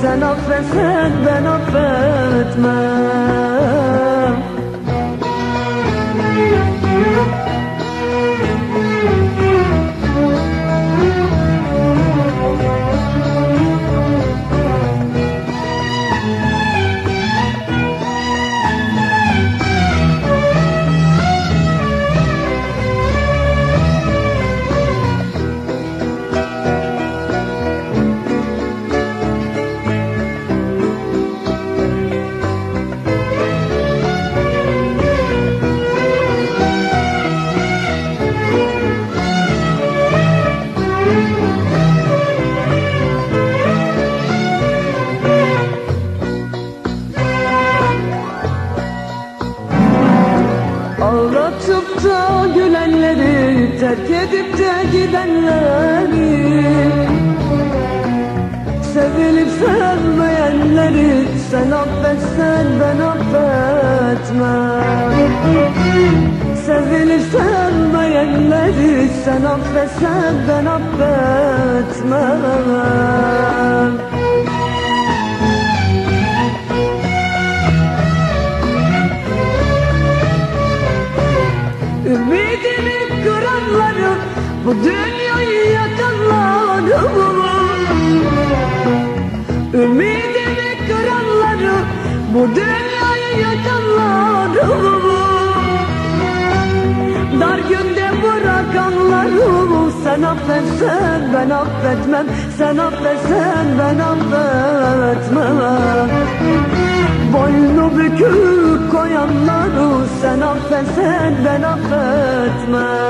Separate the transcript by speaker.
Speaker 1: sen affetsen ben affetmem Ağlatıp da gülenleri Terk edip de gidenleri. Sevilip sevmeyenleri Sen affetsen ben affetmem. Sevilip sevmeyenleri Sen affetsen ben affetmem Ümidini kıranları Bu dünyayı yakanları Ümidini kıranları Bu dünyayı yakanları Dar günde bırakanları Sen affetsen ben affetmem. Sen affetsen ben affetmem Sen ben affetmem